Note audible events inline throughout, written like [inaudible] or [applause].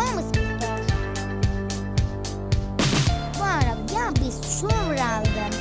Sıkıyor? Bu arada ya biz sonra aldım.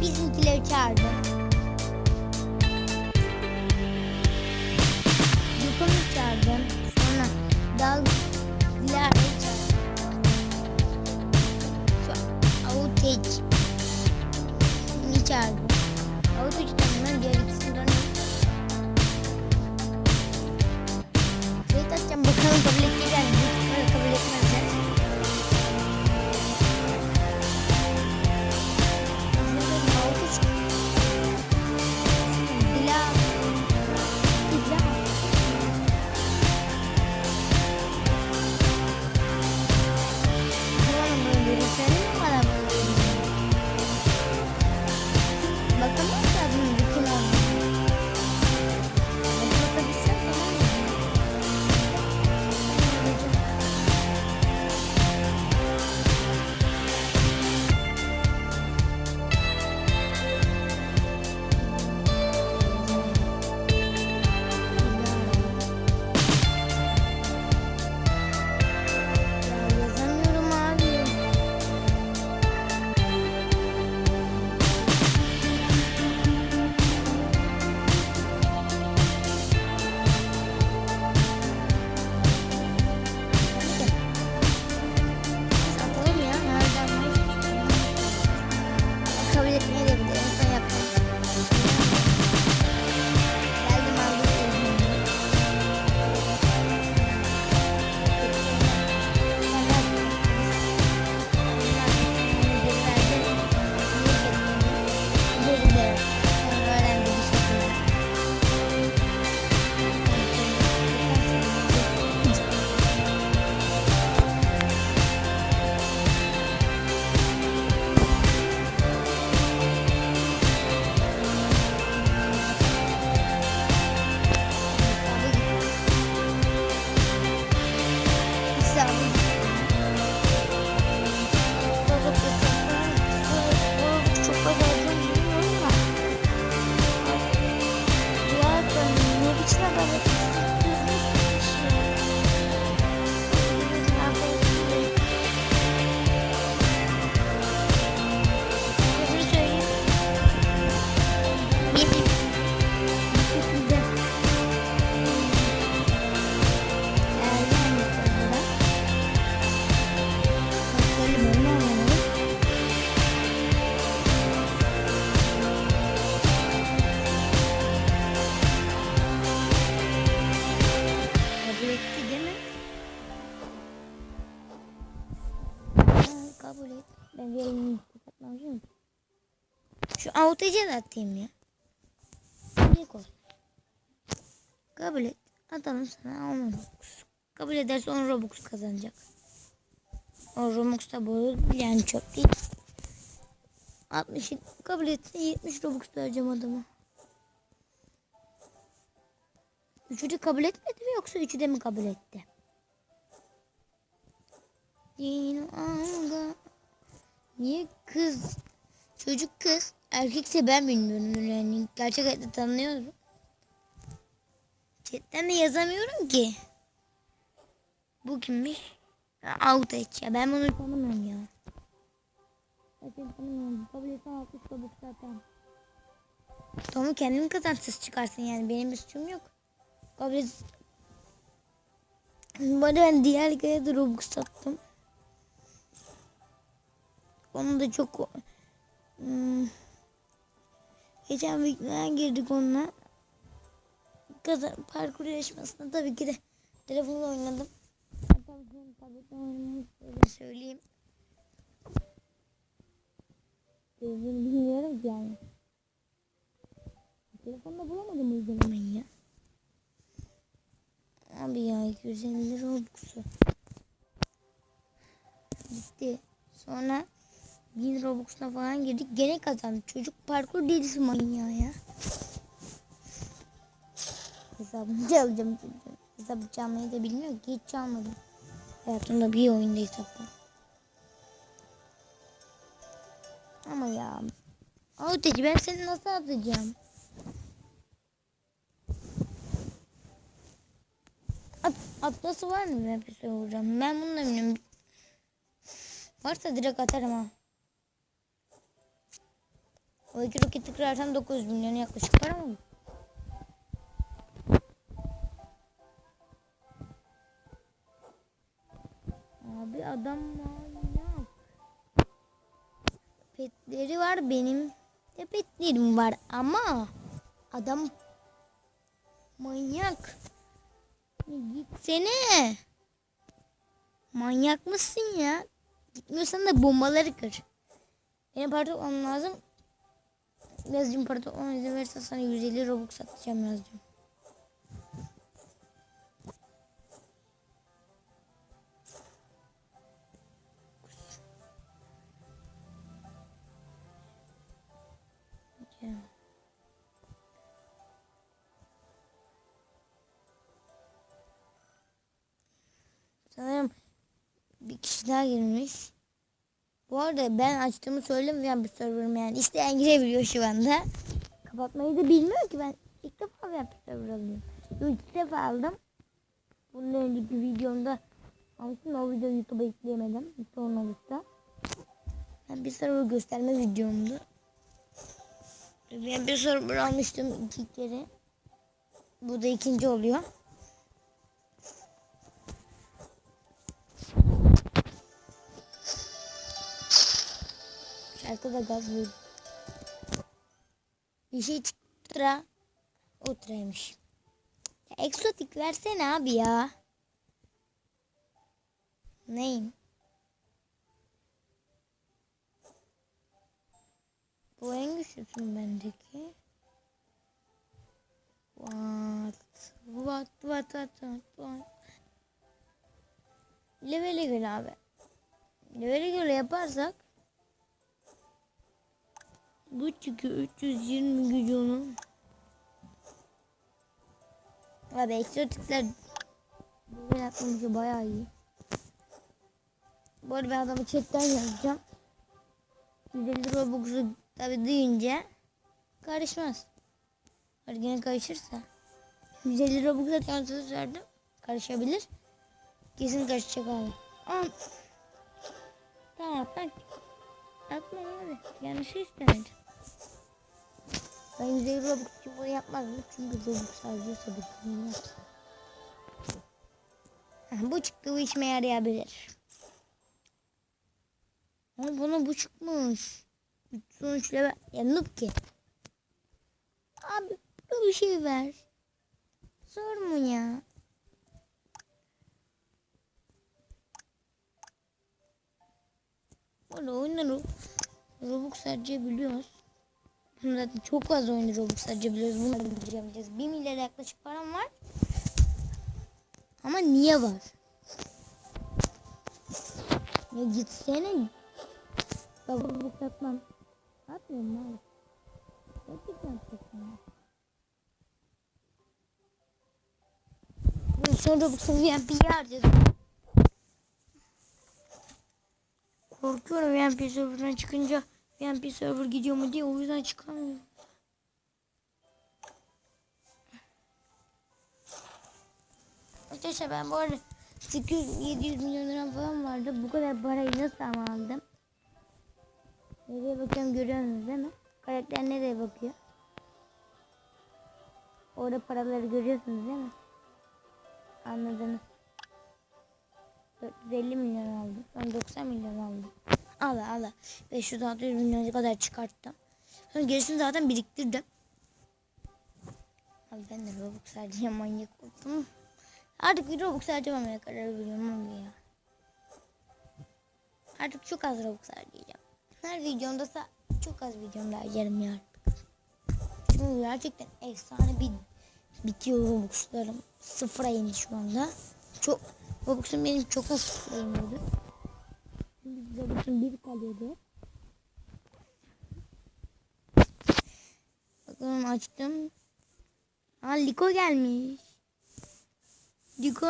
Bizimkileri çağırdım. Yukarı çağırdım. Sonra dal Dilara'yı çağırdım. Şu Avuteç. Ni çağırdım. Avuteç tanımdan diğer ikisini Da atayım ya. Ne koy? Kabul et. Atalım sana 10 Robux. Kabul ederse 10 Robux kazanacak. O Robux da bu yani çok değil. 60 kabul etse 70 Robux vereceğim adama. Üçü de kabul etmedi mi yoksa üçü de mi kabul etti? Niye kız? Çocuk kız. Erkekse ben bilmiyorum yani. Gerçek hayatta tanıyorum. Chatten de yazamıyorum ki. Bu kimmiş? Out et ya. Ben bunu tanımıyorum ya. Zaten tanımıyorum. Kabul etsem 60 kabuk zaten. Tomu kendin kazansız çıkarsın yani. Benim bir suçum yok. Kabul et. Bu arada ben diğer hikayede de Robux sattım. Onu da çok... Hmm, geçen videoya girdik onunla. Kazan, parkur yarışmasında tabii ki de telefonla oynadım. Hatta bizim tabletle oynamayı öyle söyleyeyim. Bunu bilmiyorum ki yani. Telefonda bulamadım uygulamayı ya. Abi ya 250 lira Robux'u. Gitti. Sonra 1000 Robux'una falan girdik. Gene kazandı. Çocuk parkur delisi manyağı ya. Hesabını çalacağım. Hesabı çalmayı da bilmiyor ki hiç çalmadım. Hayatımda bir oyunda hesap. Ama ya. Avuçeci ben seni nasıl atacağım? At. Atlası var mı ben pes vuracağım? Ben bunu da bilmiyorum. Varsa direkt atarım ha. O iki roketi kırarsam 900 milyon yaklaşık para mı? Abi adam manyak. Petleri var benim. De petlerim var ama adam manyak. Gitsene. Manyak mısın ya? Gitmiyorsan da bombaları kır. Benim para toplamam lazım. Birazcık para toplamam izin verirsen sana 150 robux satacağım birazcık. Ya. Sanırım bir kişi daha girmiş. Bu arada ben açtığımı söylemiyorum bir server'ım yani. İsteyen girebiliyor şu anda. Kapatmayı da bilmiyor ki ben. ilk defa bir server alıyorum. İki defa aldım. Bunun önceki videomda almıştım. O videoyu YouTube'a yükleyemedim. Sonralıkta. Ben bir server gösterme videomdu. Ben bir server almıştım iki kere. Bu da ikinci oluyor. Şarkıda gaz veriyor. Bir şey çıktı. Ultraymış. Ya eksotik versene abi ya. Neyim? Bu en güçlüsün bendeki. What? What? What? What? What? what? Levele göre abi. Levele göre yaparsak bu çıkıyor 320 gücü onun. Abi eksotikler böyle yapmamızı bayağı iyi. Bu arada ben adamı chatten yazacağım. 150 Robux'u tabi duyunca karışmaz. Hadi gene karışırsa. 150 Robux'a can söz verdim. Karışabilir. Kesin karışacak abi. Ama tamam ben atma abi. Yanlışı istemedim. Ben 150 Robux için bunu yapmazdım. Çünkü Robux harcıyorsa bu bilmez. Bu çıktı bu işime yarayabilir. Ama bana bu çıkmış. 313 level. Ya noob ki. Abi bu bir şey ver. Zor mu ya? Böyle oyunları Robux harcayabiliyoruz. Bunu zaten çok fazla oyunu Robux harcayabiliyoruz. Bunu harcayamayacağız. 1 milyar yaklaşık param var. Ama niye var? Ya gitsene. Baba Robux atmam. Atmıyorum abi. Gerçekten atmıyorum. Bunu sonra Robux'u VMP'ye harcadım. Korkuyorum VMP server'dan çıkınca VMP server gidiyor mu diye o yüzden çıkamıyorum. Arkadaşlar ben bu arada 800-700 milyon lira falan vardı. Bu kadar parayı nasıl aldım? Nereye bakıyorum görüyorsunuz değil mi? Karakter nereye bakıyor? Orada paraları görüyorsunuz değil mi? Anladınız. 450 milyon aldım. Son 90 milyon aldım. Ala ala. 500-600 milyon kadar çıkarttım. Sonra gerisini zaten biriktirdim. Abi ben de Robux harcaya manyak oldum. Artık bir Robux harcamamaya karar veriyorum abi ya. Artık çok az Robux harcayacağım. Her videomda çok az videomda harcarım ya artık. Çünkü gerçekten efsane bir bitiyor Robux'larım. Sıfıra indi şu anda. Çok Robux'um benim çok az sıfıra iniyordu. Şimdi Robux'um bir kalıyordu. Bakalım açtım. Aa Liko gelmiş. Liko.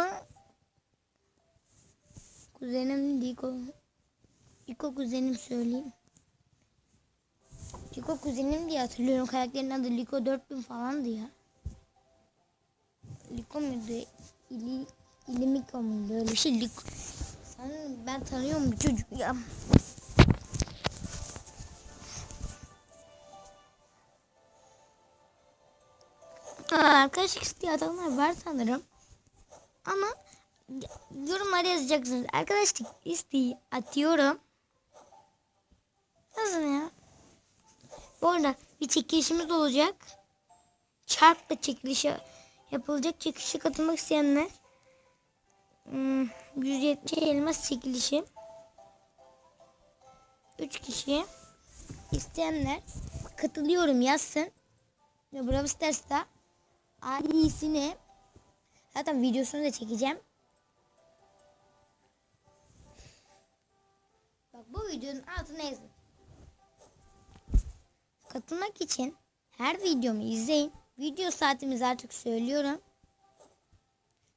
Kuzenim Liko. Liko kuzenim söyleyeyim. Liko kuzenim diye hatırlıyorum. Karakterin adı Liko 4000 falandı ya. Liko muydu? İli İlimik mu böyle bir şey. Lik- Sen ben tanıyorum çocuk ya. Arkadaşlık isteyen adamlar var sanırım. Ama yorumlara yazacaksınız. Arkadaşlık isteği atıyorum. Yazın ya. Bu arada bir çekilişimiz olacak. Çarpla çekilişi yapılacak. Çekilişe katılmak isteyenler hmm, 170 elmas çekilişi. 3 kişi isteyenler katılıyorum yazsın. Ve Brawl Stars'ta ailesine zaten videosunu da çekeceğim. Bak bu videonun altına yazın. Katılmak için her videomu izleyin. Video saatimizi artık söylüyorum.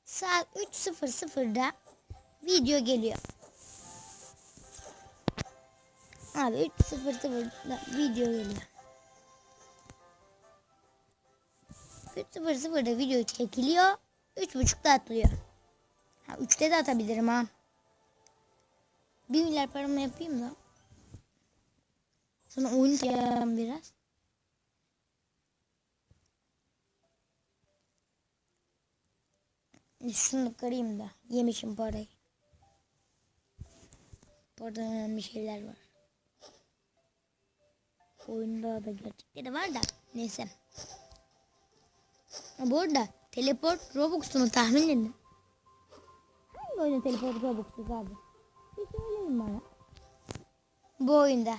Saat 3.00'da video geliyor. Abi 3.00'da video geliyor. 3.00'da video çekiliyor. 3.30'da atılıyor. Ha 3'te de atabilirim ha. 1 milyar paramı yapayım da. Sonra oyun yapayım biraz. Şunu kırayım da. Yemişim parayı. Burada önemli şeyler var. Oyunda da gerçekleri var da. Neyse. Bu arada teleport Robux'unu tahmin edin. Hangi oyunda teleport Robux'uz abi? Bir söyleyin bana. Bu oyunda.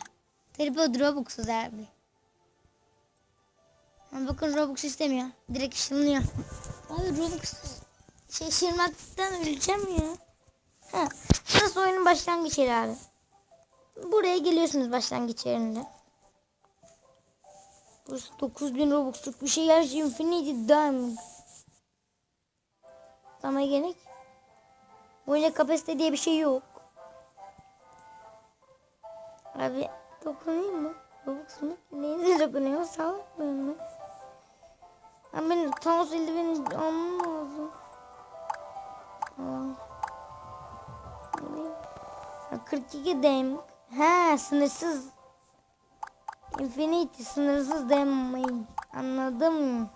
Teleport Robux'uz abi. Ha, bakın Robux istemiyor. Direkt ışınlıyor. Abi Robux şaşırmaktan öleceğim ya. Ha, burası oyunun başlangıç yeri abi. Buraya geliyorsunuz başlangıç yerinde. Burası 9000 Robux'luk bir şey. Her şey Infinity Diamond. Ama gerek. Böyle kapasite diye bir şey yok. Abi dokunayım mı? Robux'unu neyine [laughs] dokunuyor? Sağlık mı? Abi ben Thanos eldiveni almam lazım. Aa. Ne bileyim. Ha, 42 dem. Ha sınırsız. Infinity sınırsız damage. Anladım.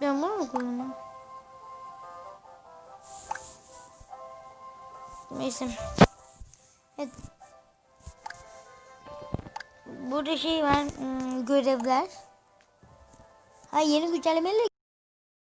Ben bunu mu kullanıyorum? Neyse. Evet. Burada şey var. hmm, görevler. எனக்கு தலைமையில்